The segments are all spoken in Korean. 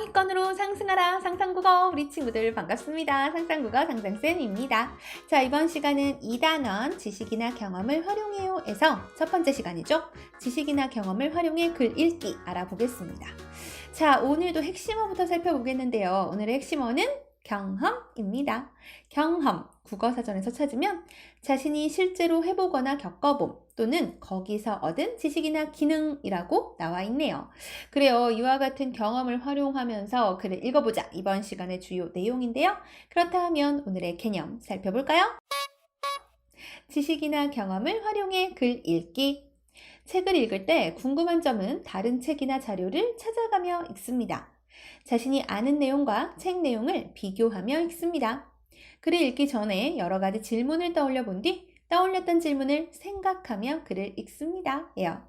상위권으로 상승하라 상상국어 우리 친구들 반갑습니다. 상상국어 상상쌤입니다. 자 이번 시간은 2단원 지식이나 경험을 활용해요 에서 첫 번째 시간이죠. 지식이나 경험을 활용해 글 읽기 알아보겠습니다. 자 오늘도 핵심어부터 살펴보겠는데요. 오늘의 핵심어는 경험입니다. 경험 국어사전에서 찾으면 자신이 실제로 해보거나 겪어봄 또는 거기서 얻은 지식이나 기능이라고 나와 있네요. 그래요. 이와 같은 경험을 활용하면서 글을 읽어보자. 이번 시간의 주요 내용인데요. 그렇다 하면 오늘의 개념 살펴볼까요? 지식이나 경험을 활용해 글 읽기. 책을 읽을 때 궁금한 점은 다른 책이나 자료를 찾아가며 읽습니다. 자신이 아는 내용과 책 내용을 비교하며 읽습니다. 글을 읽기 전에 여러 가지 질문을 떠올려 본 뒤 떠올렸던 질문을 생각하며 글을 읽습니다. 예요.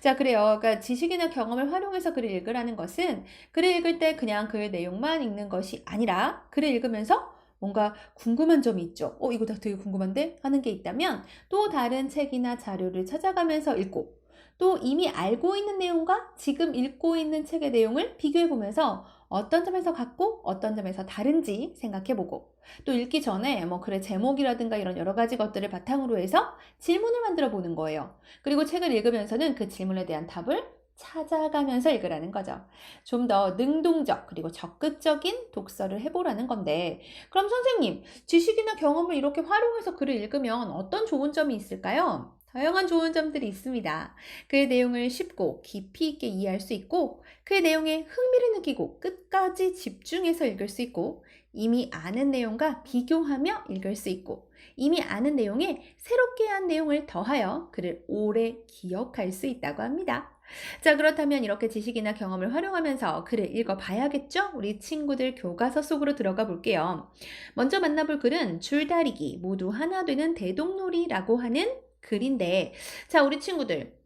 자, 그래요. 그러니까 지식이나 경험을 활용해서 글을 읽으라는 것은 글을 읽을 때 그냥 글 내용만 읽는 것이 아니라 글을 읽으면서 뭔가 궁금한 점이 있죠. 어, 이거 다 되게 궁금한데? 하는 게 있다면 또 다른 책이나 자료를 찾아가면서 읽고 또 이미 알고 있는 내용과 지금 읽고 있는 책의 내용을 비교해 보면서 어떤 점에서 같고 어떤 점에서 다른지 생각해 보고 또 읽기 전에 뭐 글의 제목이라든가 이런 여러 가지 것들을 바탕으로 해서 질문을 만들어 보는 거예요. 그리고 책을 읽으면서는 그 질문에 대한 답을 찾아가면서 읽으라는 거죠. 좀 더 능동적 그리고 적극적인 독서를 해보라는 건데 그럼 선생님 지식이나 경험을 이렇게 활용해서 글을 읽으면 어떤 좋은 점이 있을까요? 다양한 좋은 점들이 있습니다. 그의 내용을 쉽고 깊이 있게 이해할 수 있고 그의 내용에 흥미를 느끼고 끝까지 집중해서 읽을 수 있고 이미 아는 내용과 비교하며 읽을 수 있고 이미 아는 내용에 새롭게 한 내용을 더하여 그를 오래 기억할 수 있다고 합니다. 자, 그렇다면 이렇게 지식이나 경험을 활용하면서 글을 읽어봐야겠죠? 우리 친구들 교과서 속으로 들어가 볼게요. 먼저 만나볼 글은 줄다리기, 모두 하나 되는 대동놀이라고 하는 글인데, 자, 우리 친구들.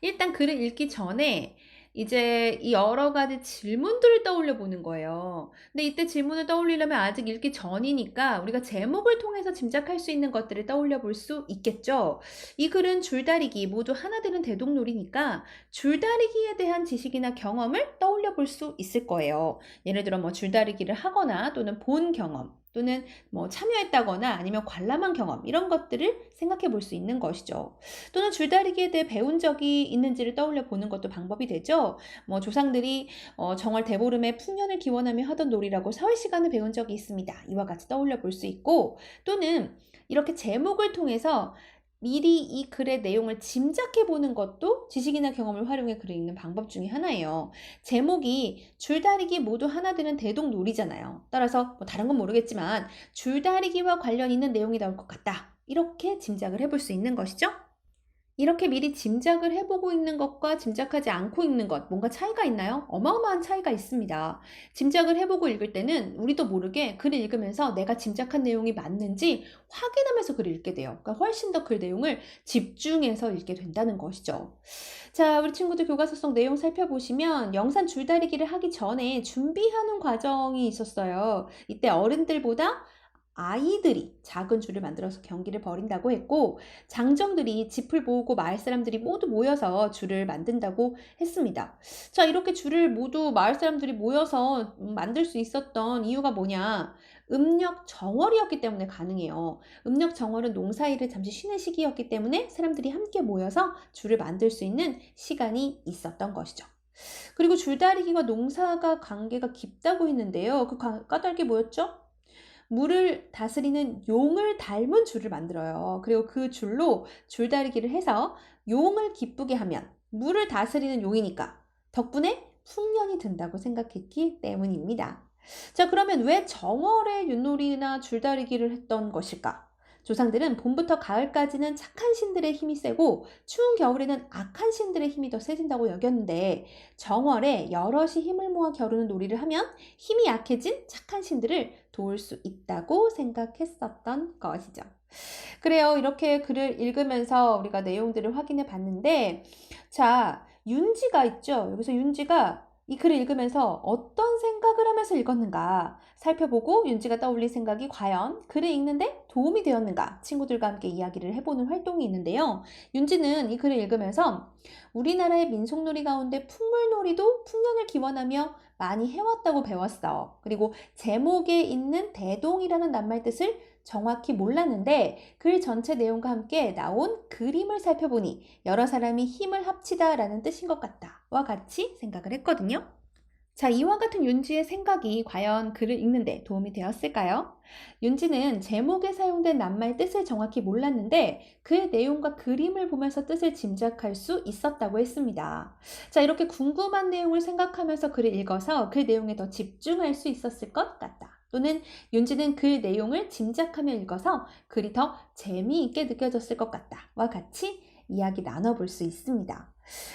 일단 글을 읽기 전에 이제 이 여러 가지 질문들을 떠올려 보는 거예요. 근데 이때 질문을 떠올리려면 아직 읽기 전이니까 우리가 제목을 통해서 짐작할 수 있는 것들을 떠올려 볼 수 있겠죠. 이 글은 줄다리기 모두 하나 되는 대동놀이니까 줄다리기에 대한 지식이나 경험을 떠올려 볼 수 있을 거예요. 예를 들어 뭐 줄다리기를 하거나 또는 본 경험 또는 뭐 참여했다거나 아니면 관람한 경험 이런 것들을 생각해 볼 수 있는 것이죠. 또는 줄다리기에 대해 배운 적이 있는지를 떠올려 보는 것도 방법이 되죠. 뭐 조상들이 어, 정월 대보름에 풍년을 기원하며 하던 놀이라고 사회 시간을 배운 적이 있습니다. 이와 같이 떠올려 볼 수 있고 또는 이렇게 제목을 통해서 미리 이 글의 내용을 짐작해 보는 것도 지식이나 경험을 활용해 글을 읽는 방법 중에 하나예요. 제목이 줄다리기 모두 하나 되는 대동놀이잖아요. 따라서 뭐 다른 건 모르겠지만 줄다리기와 관련 있는 내용이 나올 것 같다. 이렇게 짐작을 해볼 수 있는 것이죠. 이렇게 미리 짐작을 해보고 있는 것과 짐작하지 않고 읽는 것, 뭔가 차이가 있나요? 어마어마한 차이가 있습니다. 짐작을 해보고 읽을 때는 우리도 모르게 글을 읽으면서 내가 짐작한 내용이 맞는지 확인하면서 글을 읽게 돼요. 그러니까 훨씬 더 글 내용을 집중해서 읽게 된다는 것이죠. 자, 우리 친구들 교과서 속 내용 살펴보시면 영산 줄다리기를 하기 전에 준비하는 과정이 있었어요. 이때 어른들보다 아이들이 작은 줄을 만들어서 경기를 벌인다고 했고 장정들이 짚을 모으고 마을 사람들이 모두 모여서 줄을 만든다고 했습니다. 자 이렇게 줄을 모두 마을 사람들이 모여서 만들 수 있었던 이유가 뭐냐? 음력 정월이었기 때문에 가능해요. 음력 정월은 농사일을 잠시 쉬는 시기였기 때문에 사람들이 함께 모여서 줄을 만들 수 있는 시간이 있었던 것이죠. 그리고 줄다리기와 농사가 관계가 깊다고 했는데요. 그 까닭이 뭐였죠? 물을 다스리는 용을 닮은 줄을 만들어요. 그리고 그 줄로 줄다리기를 해서 용을 기쁘게 하면 물을 다스리는 용이니까 덕분에 풍년이 든다고 생각했기 때문입니다. 자, 그러면 왜 정월에 윷놀이나 줄다리기를 했던 것일까? 조상들은 봄부터 가을까지는 착한 신들의 힘이 세고 추운 겨울에는 악한 신들의 힘이 더 세진다고 여겼는데 정월에 여럿이 힘을 모아 겨루는 놀이를 하면 힘이 약해진 착한 신들을 도울 수 있다고 생각했었던 것이죠. 그래요. 이렇게 글을 읽으면서 우리가 내용들을 확인해 봤는데 자, 윤지가 있죠. 여기서 윤지가 이 글을 읽으면서 어떤 생각을 하면서 읽었는가 살펴보고 윤지가 떠올린 생각이 과연 글을 읽는데 도움이 되었는가 친구들과 함께 이야기를 해보는 활동이 있는데요. 윤지는 이 글을 읽으면서 우리나라의 민속놀이 가운데 풍물놀이도 풍년을 기원하며 많이 해왔다고 배웠어. 그리고 제목에 있는 대동이라는 낱말 뜻을 정확히 몰랐는데 글 전체 내용과 함께 나온 그림을 살펴보니 여러 사람이 힘을 합치다라는 뜻인 것 같다와 같이 생각을 했거든요. 자, 이와 같은 윤지의 생각이 과연 글을 읽는데 도움이 되었을까요? 윤지는 제목에 사용된 낱말 뜻을 정확히 몰랐는데 그 내용과 그림을 보면서 뜻을 짐작할 수 있었다고 했습니다. 자, 이렇게 궁금한 내용을 생각하면서 글을 읽어서 그 내용에 더 집중할 수 있었을 것 같다. 또는 윤지는 그 내용을 짐작하며 읽어서 글이 더 재미있게 느껴졌을 것 같다와 같이 이야기 나눠볼 수 있습니다.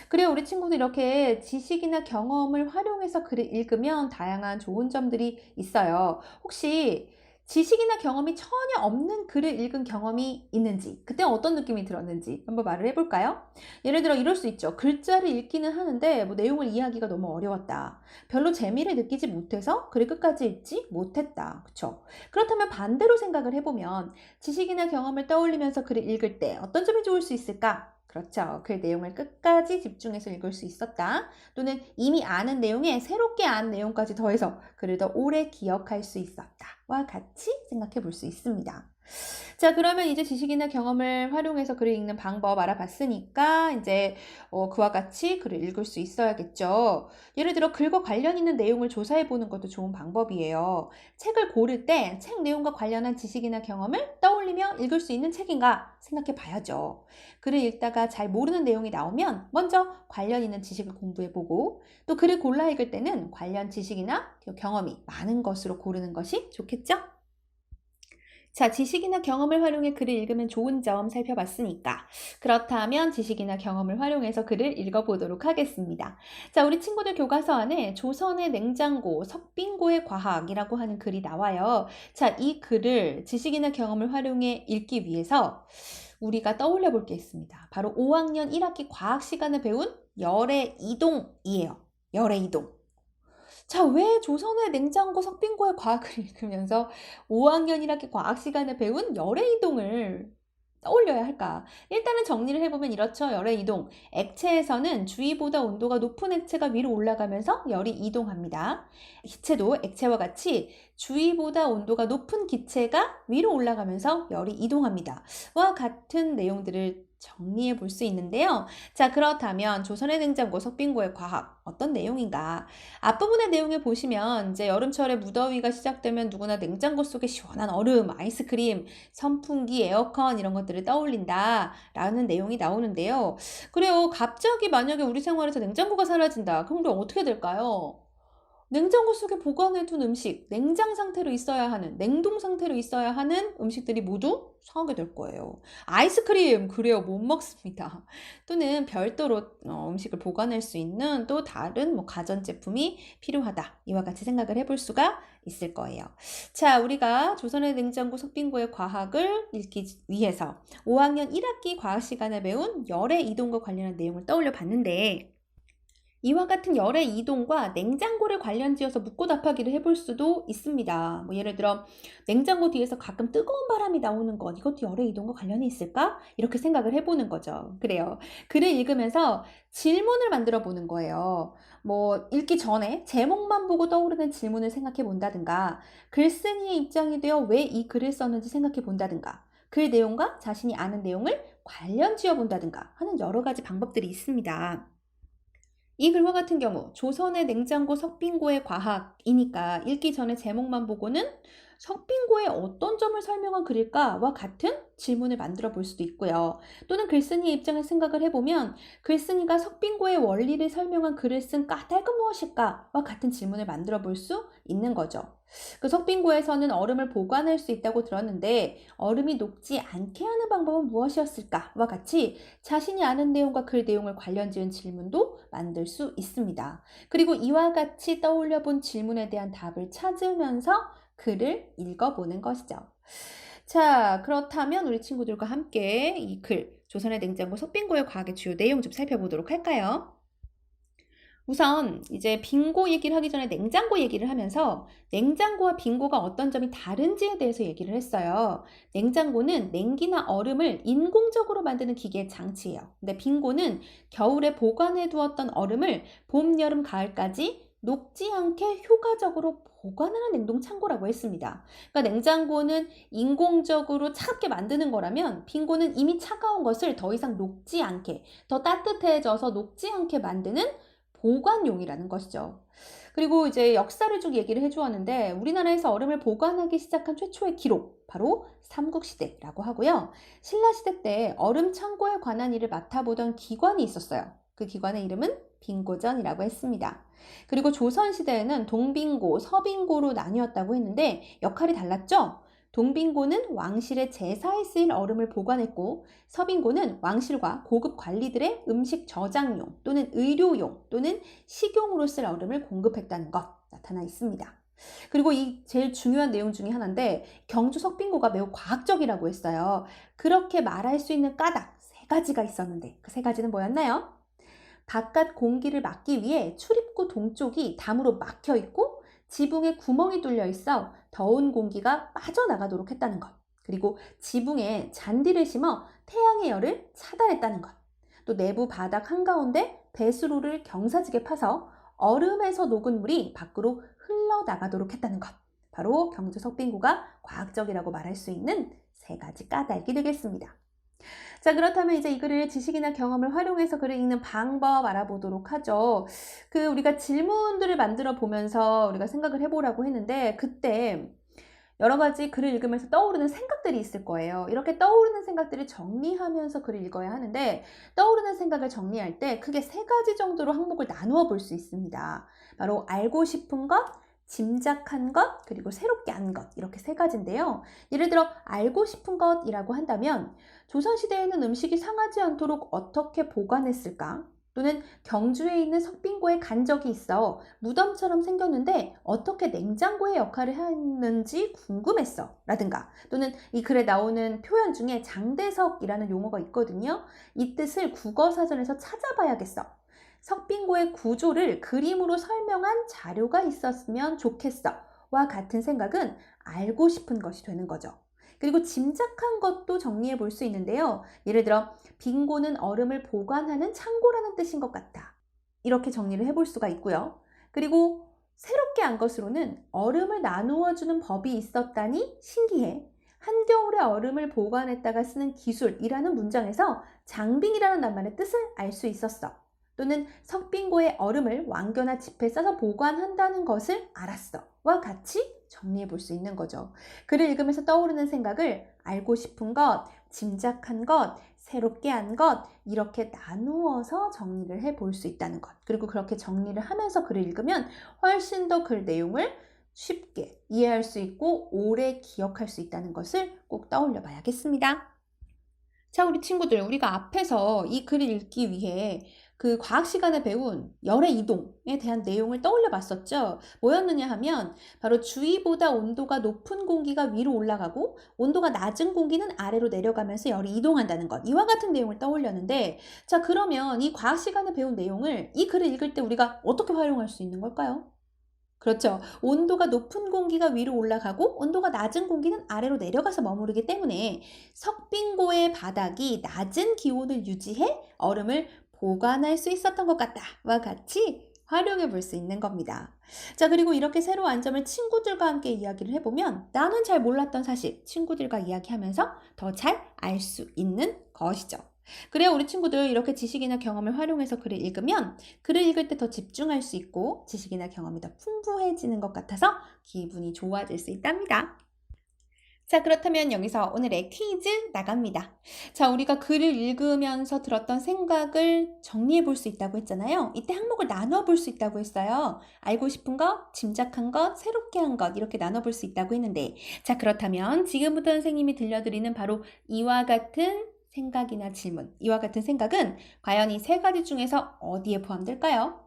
그래요, 우리 친구들 이렇게 지식이나 경험을 활용해서 글을 읽으면 다양한 좋은 점들이 있어요. 혹시 지식이나 경험이 전혀 없는 글을 읽은 경험이 있는지, 그때 어떤 느낌이 들었는지 한번 말을 해볼까요? 예를 들어 이럴 수 있죠. 글자를 읽기는 하는데 뭐 내용을 이해하기가 너무 어려웠다. 별로 재미를 느끼지 못해서 글을 끝까지 읽지 못했다. 그쵸? 그렇다면 반대로 생각을 해보면 지식이나 경험을 떠올리면서 글을 읽을 때 어떤 점이 좋을 수 있을까? 그렇죠. 그 내용을 끝까지 집중해서 읽을 수 있었다. 또는 이미 아는 내용에 새롭게 아는 내용까지 더해서 글을 더 오래 기억할 수 있었다와 같이 생각해 볼 수 있습니다. 자, 그러면 이제 지식이나 경험을 활용해서 글을 읽는 방법 알아봤으니까 이제 어, 그와 같이 글을 읽을 수 있어야겠죠. 예를 들어 글과 관련 있는 내용을 조사해 보는 것도 좋은 방법이에요. 책을 고를 때 책 내용과 관련한 지식이나 경험을 떠올리며 읽을 수 있는 책인가 생각해 봐야죠. 글을 읽다가 잘 모르는 내용이 나오면 먼저 관련 있는 지식을 공부해 보고 또 글을 골라 읽을 때는 관련 지식이나 경험이 많은 것으로 고르는 것이 좋겠죠? 자, 지식이나 경험을 활용해 글을 읽으면 좋은 점 살펴봤으니까 그렇다면 지식이나 경험을 활용해서 글을 읽어보도록 하겠습니다. 자, 우리 친구들 교과서 안에 조선의 냉장고, 석빙고의 과학이라고 하는 글이 나와요. 자, 이 글을 지식이나 경험을 활용해 읽기 위해서 우리가 떠올려 볼 게 있습니다. 바로 5학년 1학기 과학 시간에 배운 열의 이동이에요. 열의 이동. 자, 왜 조선의 냉장고 석빙고의 과학을 읽으면서 5학년 1학기 과학 시간에 배운 열의 이동을 떠올려야 할까? 일단은 정리를 해보면 이렇죠. 열의 이동. 액체에서는 주위보다 온도가 높은 액체가 위로 올라가면서 열이 이동합니다. 기체도 액체와 같이 주위보다 온도가 높은 기체가 위로 올라가면서 열이 이동합니다. 와 같은 내용들을 정리해 볼 수 있는데요. 자, 그렇다면 조선의 냉장고 석빙고의 과학 어떤 내용인가? 앞부분의 내용을 보시면 이제 여름철에 무더위가 시작되면 누구나 냉장고 속에 시원한 얼음, 아이스크림, 선풍기, 에어컨 이런 것들을 떠올린다 라는 내용이 나오는데요. 그래요. 갑자기 만약에 우리 생활에서 냉장고가 사라진다. 그럼 우리 어떻게 될까요? 냉장고 속에 보관해둔 음식, 냉장 상태로 있어야 하는, 냉동 상태로 있어야 하는 음식들이 모두 상하게 될 거예요. 아이스크림, 그래요. 못 먹습니다. 또는 별도로 어, 음식을 보관할 수 있는 또 다른 뭐 가전제품이 필요하다. 이와 같이 생각을 해볼 수가 있을 거예요. 자, 우리가 조선의 냉장고 석빙고의 과학을 읽기 위해서 5학년 1학기 과학 시간에 배운 열의 이동과 관련한 내용을 떠올려 봤는데, 이와 같은 열의 이동과 냉장고를 관련 지어서 묻고 답하기를 해볼 수도 있습니다. 뭐 예를 들어 냉장고 뒤에서 가끔 뜨거운 바람이 나오는 것 이것도 열의 이동과 관련이 있을까? 이렇게 생각을 해보는 거죠. 그래요. 글을 읽으면서 질문을 만들어 보는 거예요. 뭐 읽기 전에 제목만 보고 떠오르는 질문을 생각해 본다든가 글쓴이의 입장이 되어 왜 이 글을 썼는지 생각해 본다든가 글 내용과 자신이 아는 내용을 관련 지어 본다든가 하는 여러 가지 방법들이 있습니다. 이 글과 같은 경우 조선의 냉장고 석빙고의 과학이니까 읽기 전에 제목만 보고는 석빙고의 어떤 점을 설명한 글일까와 같은 질문을 만들어 볼 수도 있고요. 또는 글쓴이의 입장을 생각을 해보면 글쓴이가 석빙고의 원리를 설명한 글을 쓴 까닭은 무엇일까와 같은 질문을 만들어 볼 수 있는 거죠. 그 석빙고에서는 얼음을 보관할 수 있다고 들었는데 얼음이 녹지 않게 하는 방법은 무엇이었을까와 같이 자신이 아는 내용과 글 내용을 관련 지은 질문도 만들 수 있습니다. 그리고 이와 같이 떠올려 본 질문에 대한 답을 찾으면서 글을 읽어보는 것이죠. 자, 그렇다면 우리 친구들과 함께 이 글, 조선의 냉장고 석빙고의 과학의 주요 내용 좀 살펴보도록 할까요? 우선 이제 빙고 얘기를 하기 전에 냉장고 얘기를 하면서 냉장고와 빙고가 어떤 점이 다른지에 대해서 얘기를 했어요. 냉장고는 냉기나 얼음을 인공적으로 만드는 기계 장치예요. 근데 빙고는 겨울에 보관해 두었던 얼음을 봄, 여름, 가을까지 녹지 않게 효과적으로 보관하는 냉동 창고라고 했습니다. 그러니까 냉장고는 인공적으로 차갑게 만드는 거라면 빙고는 이미 차가운 것을 더 이상 녹지 않게, 더 따뜻해져서 녹지 않게 만드는 보관용이라는 것이죠. 그리고 이제 역사를 쭉 얘기를 해주었는데 우리나라에서 얼음을 보관하기 시작한 최초의 기록 바로 삼국시대라고 하고요. 신라시대 때 얼음 창고에 관한 일을 맡아보던 기관이 있었어요. 그 기관의 이름은 빙고전이라고 했습니다. 그리고 조선시대에는 동빙고, 서빙고로 나뉘었다고 했는데 역할이 달랐죠? 동빙고는 왕실의 제사에 쓰일 얼음을 보관했고 서빙고는 왕실과 고급 관리들의 음식 저장용 또는 의료용 또는 식용으로 쓸 얼음을 공급했다는 것 나타나 있습니다. 그리고 이 제일 중요한 내용 중에 하나인데 경주 석빙고가 매우 과학적이라고 했어요. 그렇게 말할 수 있는 까닭 세 가지가 있었는데 그 세 가지는 뭐였나요? 바깥 공기를 막기 위해 출입구 동쪽이 담으로 막혀 있고 지붕에 구멍이 뚫려 있어 더운 공기가 빠져나가도록 했다는 것. 그리고 지붕에 잔디를 심어 태양의 열을 차단했다는 것. 또 내부 바닥 한가운데 배수로를 경사지게 파서 얼음에서 녹은 물이 밖으로 흘러나가도록 했다는 것. 바로 경주 석빙고가 과학적이라고 말할 수 있는 세 가지 까닭이 되겠습니다. 자, 그렇다면 이제 이 글을 지식이나 경험을 활용해서 글을 읽는 방법 알아보도록 하죠. 그 우리가 질문들을 만들어 보면서 우리가 생각을 해보라고 했는데 그때 여러 가지 글을 읽으면서 떠오르는 생각들이 있을 거예요. 이렇게 떠오르는 생각들을 정리하면서 글을 읽어야 하는데 떠오르는 생각을 정리할 때 크게 세 가지 정도로 항목을 나누어 볼 수 있습니다. 바로 알고 싶은 것, 짐작한 것, 그리고 새롭게 한 것. 이렇게 세 가지인데요. 예를 들어, 알고 싶은 것이라고 한다면, 조선시대에는 음식이 상하지 않도록 어떻게 보관했을까? 또는 경주에 있는 석빙고에 간 적이 있어 무덤처럼 생겼는데 어떻게 냉장고의 역할을 했는지 궁금했어. 라든가 또는 이 글에 나오는 표현 중에 장대석이라는 용어가 있거든요. 이 뜻을 국어사전에서 찾아봐야겠어. 석빙고의 구조를 그림으로 설명한 자료가 있었으면 좋겠어. 와 같은 생각은 알고 싶은 것이 되는 거죠. 그리고 짐작한 것도 정리해 볼 수 있는데요. 예를 들어, 빙고는 얼음을 보관하는 창고라는 뜻인 것 같다. 이렇게 정리를 해 볼 수가 있고요. 그리고 새롭게 안 것으로는 얼음을 나누어 주는 법이 있었다니 신기해. 한겨울에 얼음을 보관했다가 쓰는 기술이라는 문장에서 장빙이라는 낱말의 뜻을 알 수 있었어. 또는 석빙고의 얼음을 왕겨나 짚에 싸서 보관한다는 것을 알았어. 와 같이 정리해 볼 수 있는 거죠. 글을 읽으면서 떠오르는 생각을 알고 싶은 것, 짐작한 것, 새롭게 한 것, 이렇게 나누어서 정리를 해 볼 수 있다는 것. 그리고 그렇게 정리를 하면서 글을 읽으면 훨씬 더 글 내용을 쉽게 이해할 수 있고 오래 기억할 수 있다는 것을 꼭 떠올려 봐야겠습니다. 자, 우리 친구들, 우리가 앞에서 이 글을 읽기 위해 그 과학 시간에 배운 열의 이동에 대한 내용을 떠올려 봤었죠. 뭐였느냐 하면 바로 주위보다 온도가 높은 공기가 위로 올라가고 온도가 낮은 공기는 아래로 내려가면서 열이 이동한다는 것. 이와 같은 내용을 떠올렸는데 자, 그러면 이 과학 시간에 배운 내용을 이 글을 읽을 때 우리가 어떻게 활용할 수 있는 걸까요? 그렇죠. 온도가 높은 공기가 위로 올라가고 온도가 낮은 공기는 아래로 내려가서 머무르기 때문에 석빙고의 바닥이 낮은 기온을 유지해 얼음을 보관할 수 있었던 것 같다와 같이 활용해 볼 수 있는 겁니다. 자, 그리고 이렇게 새로운 점을 친구들과 함께 이야기를 해보면 나는 잘 몰랐던 사실 친구들과 이야기하면서 더 잘 알 수 있는 것이죠. 그래야 우리 친구들 이렇게 지식이나 경험을 활용해서 글을 읽으면 글을 읽을 때 더 집중할 수 있고 지식이나 경험이 더 풍부해지는 것 같아서 기분이 좋아질 수 있답니다. 자, 그렇다면 여기서 오늘의 퀴즈 나갑니다. 자, 우리가 글을 읽으면서 들었던 생각을 정리해 볼 수 있다고 했잖아요. 이때 항목을 나눠 볼 수 있다고 했어요. 알고 싶은 것, 짐작한 것, 새롭게 한 것, 이렇게 나눠 볼 수 있다고 했는데, 자, 그렇다면 지금부터 선생님이 들려드리는 바로 이와 같은 생각이나 질문, 이와 같은 생각은 과연 이 세 가지 중에서 어디에 포함될까요?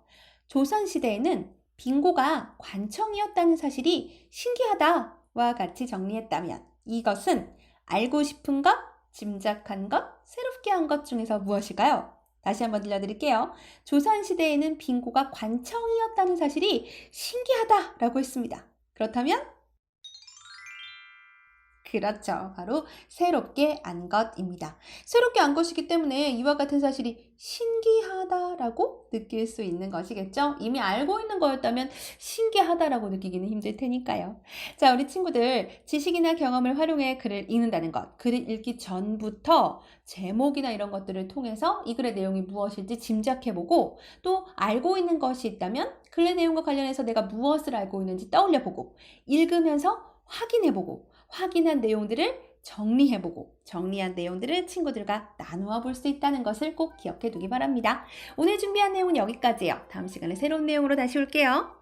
조선시대에는 빙고가 관청이었다는 사실이 신기하다 와 같이 정리했다면, 이것은 알고 싶은 것, 짐작한 것, 새롭게 한 것 중에서 무엇일까요? 다시 한번 들려드릴게요. 조선시대에는 빙고가 관청이었다는 사실이 신기하다라고 했습니다. 그렇다면? 그렇죠. 바로 새롭게 안 것입니다. 새롭게 안 것이기 때문에 이와 같은 사실이 신기하다라고 느낄 수 있는 것이겠죠. 이미 알고 있는 거였다면 신기하다라고 느끼기는 힘들 테니까요. 자, 우리 친구들 지식이나 경험을 활용해 글을 읽는다는 것, 글을 읽기 전부터 제목이나 이런 것들을 통해서 이 글의 내용이 무엇일지 짐작해보고 또 알고 있는 것이 있다면 글의 내용과 관련해서 내가 무엇을 알고 있는지 떠올려보고 읽으면서 확인해보고 확인한 내용들을 정리해보고 정리한 내용들을 친구들과 나누어 볼 수 있다는 것을 꼭 기억해 두기 바랍니다. 오늘 준비한 내용은 여기까지예요. 다음 시간에 새로운 내용으로 다시 올게요.